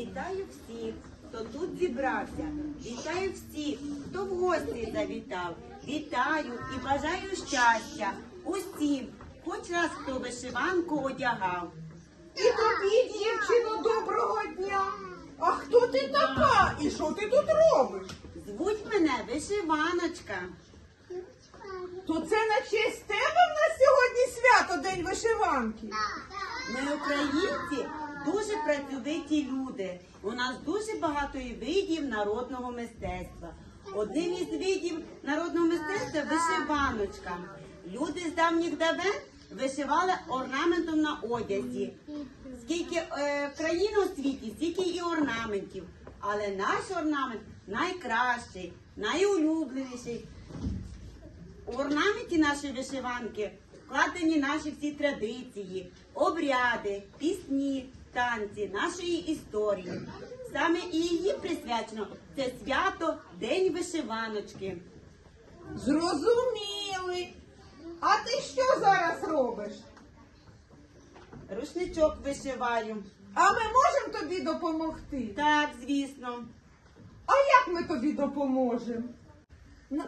Вітаю всіх, хто тут зібрався. Вітаю всіх, хто в гості завітав. Вітаю і бажаю щастя усім, хоч раз хто вишиванку одягав. І тобі, дівчино, доброго дня. А хто ти така? І що ти тут робиш? Звуть мене вишиваночка. То це на честь тебе в нас сьогодні свято День вишиванки. Ми, українці, дуже працьовиті люди. У нас дуже багато видів народного мистецтва. Одним із видів народного мистецтва вишиваночка. Люди з давніх давен вишивали орнаментом на одязі. Скільки е, країн у світі, стільки і орнаментів. Але наш орнамент найкращий, найулюбленіший. У орнаменті нашої вишиванки вкладені наші всі традиції, обряди, пісні, танці, нашої історії. Саме і її присвячено це свято День вишиваночки. Зрозуміли. А ти що зараз робиш? Рушничок вишиваю. А ми можемо тобі допомогти? Так, звісно. А як ми тобі допоможемо?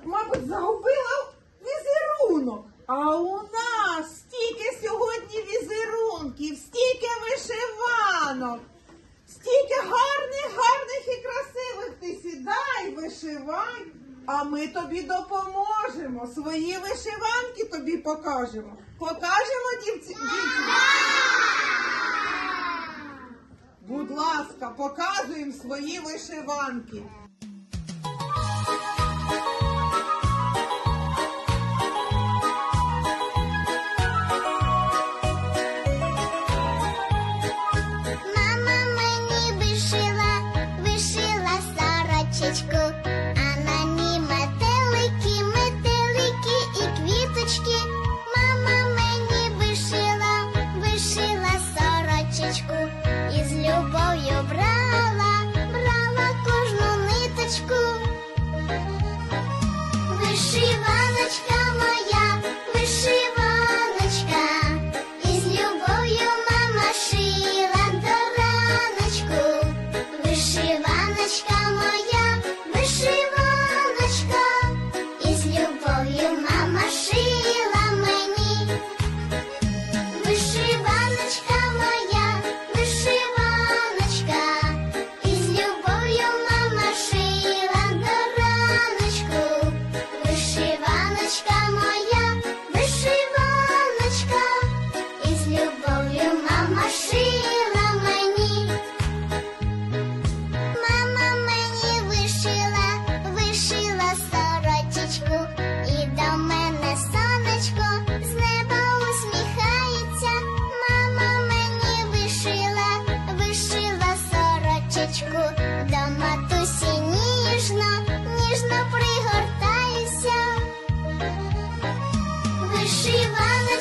Мабуть, загубила візерунок. А у нас стільки сьогодні візерунків, стільки вишиванок, стільки гарних, гарних і красивих. Ти сідай, вишивай, а ми тобі допоможемо. Свої вишиванки тобі покажемо. Покажемо дівці. дівці? Будь ласка, показуємо свої вишиванки.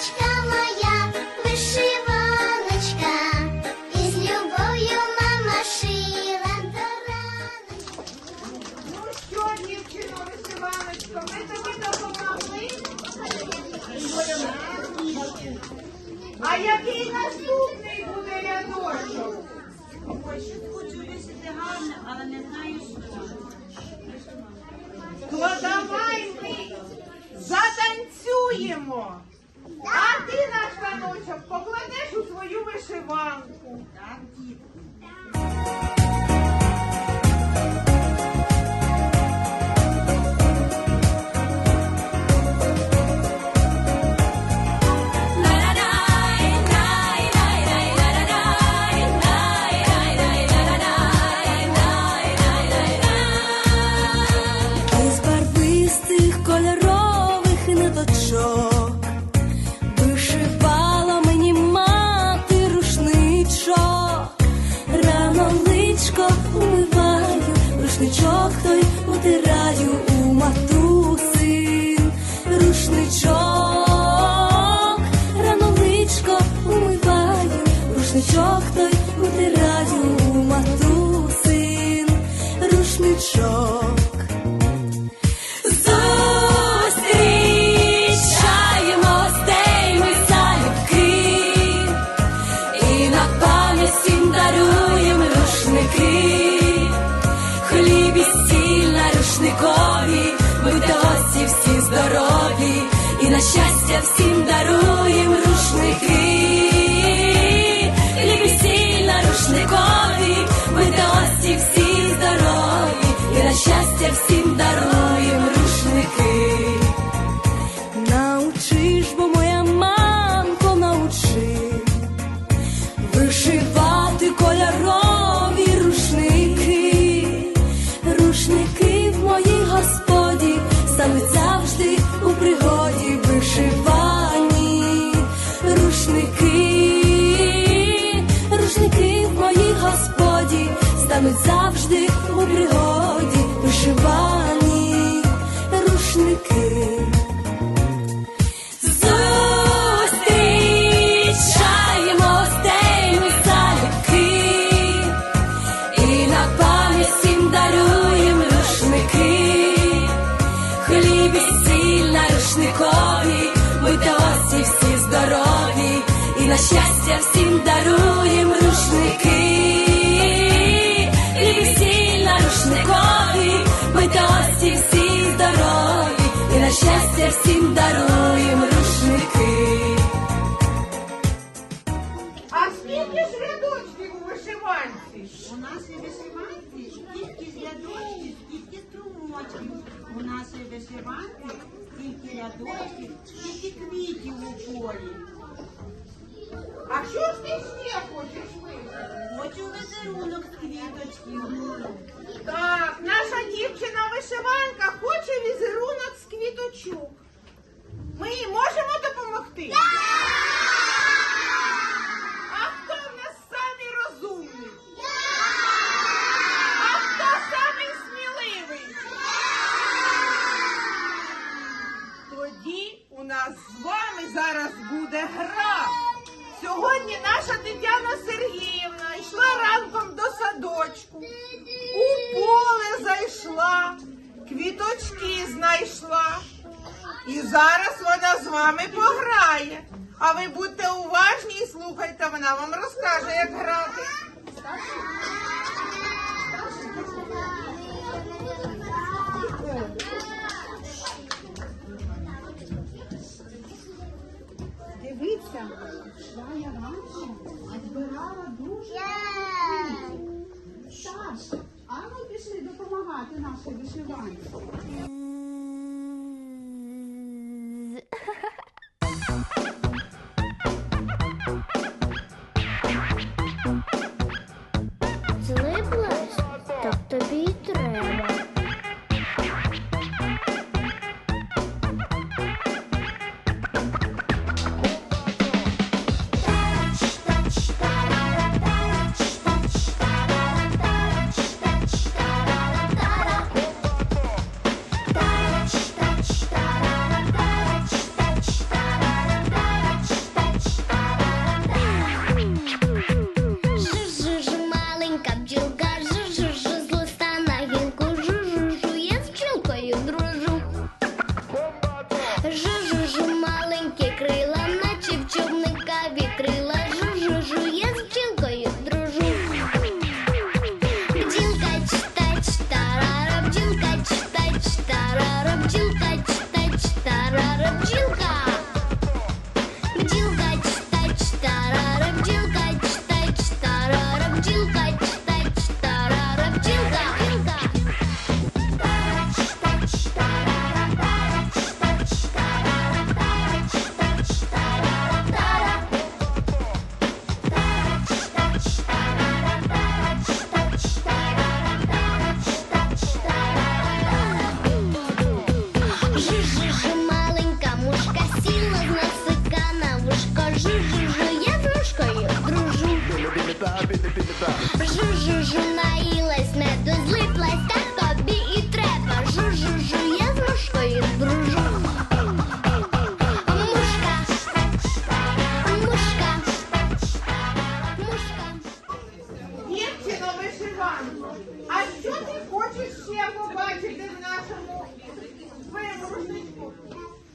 Вишиваночка моя, вишиваночка, із любов'ю мама шила до. Ну що, дівчино, вишиваночко, ми тобі допомогли? А який наступний буде рядочок? Ой, щось хочу вишити гарне, але не знаю що. go. sin щастя всім даруєм рушники, і весільна рушникові, ми досі всі здорові, і на щастя всім. Так, наша дівчина-вишиванка хоче візерунок з квіточок. Ми їй можемо допомогти? А хто в нас самий? А хто самий сміливий? Тоді у нас з вами зараз буде гра. Сьогодні наша Тетяна Сергіївна йшла ранком до садочку, у поле зайшла, квіточки знайшла. І зараз вона з вами пограє. А ви будьте уважні і слухайте, вона вам розкаже, як грати.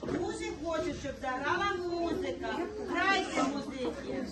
Дуже хочу, щоб заграла музика. Грайте музики.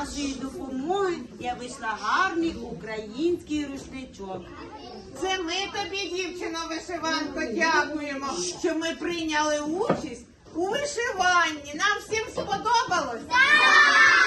Вашої допомоги я вийшла гарний український рушничок. Це ми тобі, дівчино вишиванко, дякуємо, що ми прийняли участь у вишиванні. Нам всім сподобалось. Тож